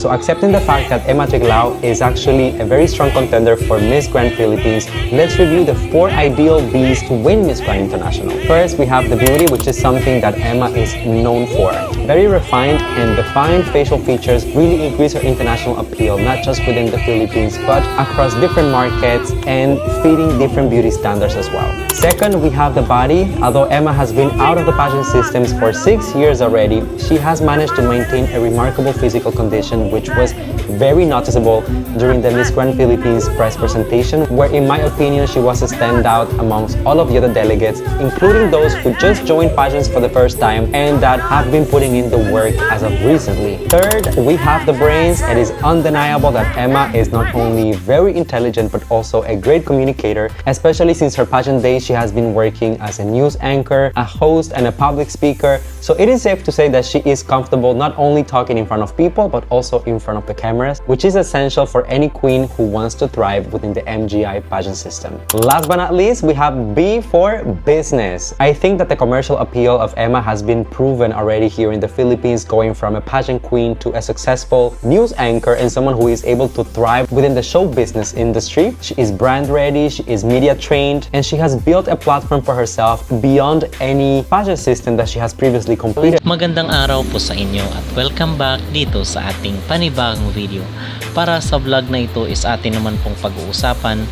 So accepting the fact that Emma Tiglao is actually a very strong contender for Miss Grand Philippines, let's review the four ideal Bs to win Miss Grand International. First, we have the beauty, which is something that Emma is known for. Very refined and defined facial features really increase her international appeal, not just within the Philippines, but across different markets and fitting different beauty standards as well. Second, we have the body. Although Emma has been out of the pageant systems for six years already, she has managed to maintain a remarkable physical condition, which was very noticeable during the Miss Grand Philippines press presentation, where in my opinion, she was a standout amongst all of the other delegates, including those who just joined pageants for the first time and that have been putting in the work as of recently. Third, we have the brains. It is undeniable that Emma is not only very intelligent but also a great communicator, especially since her pageant days she has been working as a news anchor, a host, and a public speaker. So it is safe to say that she is comfortable not only talking in front of people but also in front of the cameras, which is essential for any queen who wants to thrive within the MGI pageant system. Last but not least, we have B for business. I think that the commercial appeal of Emma has been proven already here in the Philippines, going from a pageant queen to a successful news anchor and someone who is able to thrive within the show business industry. She is brand ready, she is media trained, and she has built a platform for herself beyond any pageant system that she has previously completed. Magandang araw po sa inyo at welcome back dito sa ating panibagong video. Para sa vlog na ito is atin naman pong pag-uusapan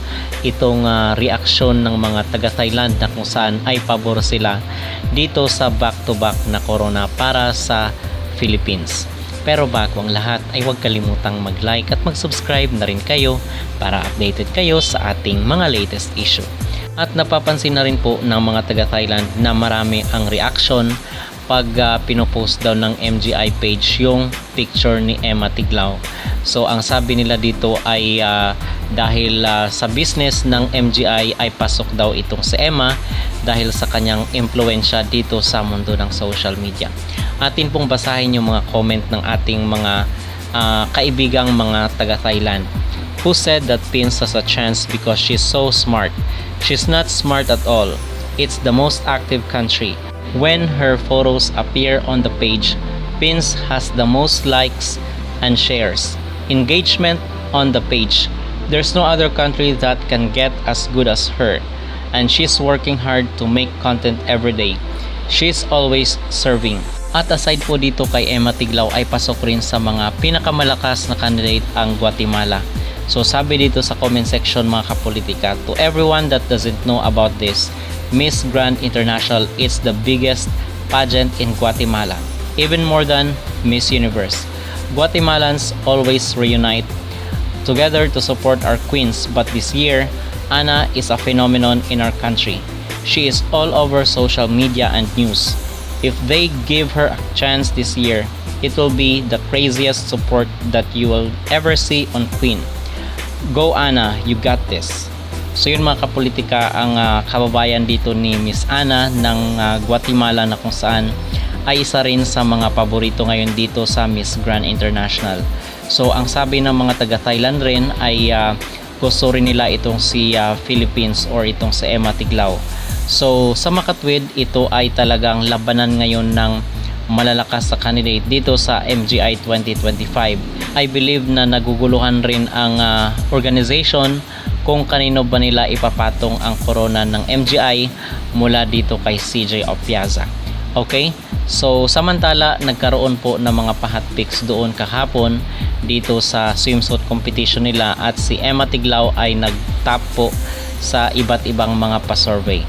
itong ah, reaksyon ng mga taga-Thailand na kung saan ay pabor sila dito sa back-to-back na corona para sa Philippines. Pero bago ang lahat ay huwag kalimutang mag-like at mag-subscribe na rin kayo para updated kayo sa ating mga latest issue. At napapansin na rin po ng mga taga-Thailand na marami ang reaction pag ah, pinopost daw ng MGI page yung picture ni Emma Tiglao. So ang sabi nila dito ay ah, dahil ah, sa business ng MGI ay pasok daw itong si Emma dahil sa kanyang impluensya dito sa mundo ng social media. Atin pong basahin yung mga comment ng ating mga ah, kaibigang mga taga-Thailand who said that Pins has a chance because she's so smart. She's not smart at all. It's the most active country. When her photos appear on the page, Pins has the most likes and shares. Engagement on the page. There's no other country that can get as good as her. And she's working hard to make content every day. She's always serving. At aside po dito kay Emma Tiglao ay pasok rin sa mga pinakamalakas na candidate ang Guatemala. So sabi dito sa comment section mga kapolitika, to everyone that doesn't know about this, Miss Grand International is the biggest pageant in Guatemala, even more than Miss Universe. Guatemalans always reunite together to support our queens, but this year, Anna is a phenomenon in our country. She is all over social media and news. If they give her a chance this year, it will be the craziest support that you will ever see on Queen. Go Anna, you got this. So yun mga kapolitika ang ah, kababayan dito ni Miss Ana ng ah, Guatemala na kung saan ay isa rin sa mga paborito ngayon dito sa Miss Grand International. So ang sabi ng mga taga Thailand rin ay ah, gusto rin nila itong si ah, Philippines or itong si Emma Tiglao. So sa makatwid ito ay talagang labanan ngayon ng malalakas sa candidate dito sa MGI 2025. I believe na naguguluhan rin ang ah, organization kung kanino ba nila ipapatong ang corona ng MGI mula dito kay CJ Opiaza. Okay? So samantala nagkaroon po ng mga pahat picks doon kahapon dito sa swimsuit competition nila at si Emma Tiglao ay nag-top po sa iba't ibang mga pa-survey.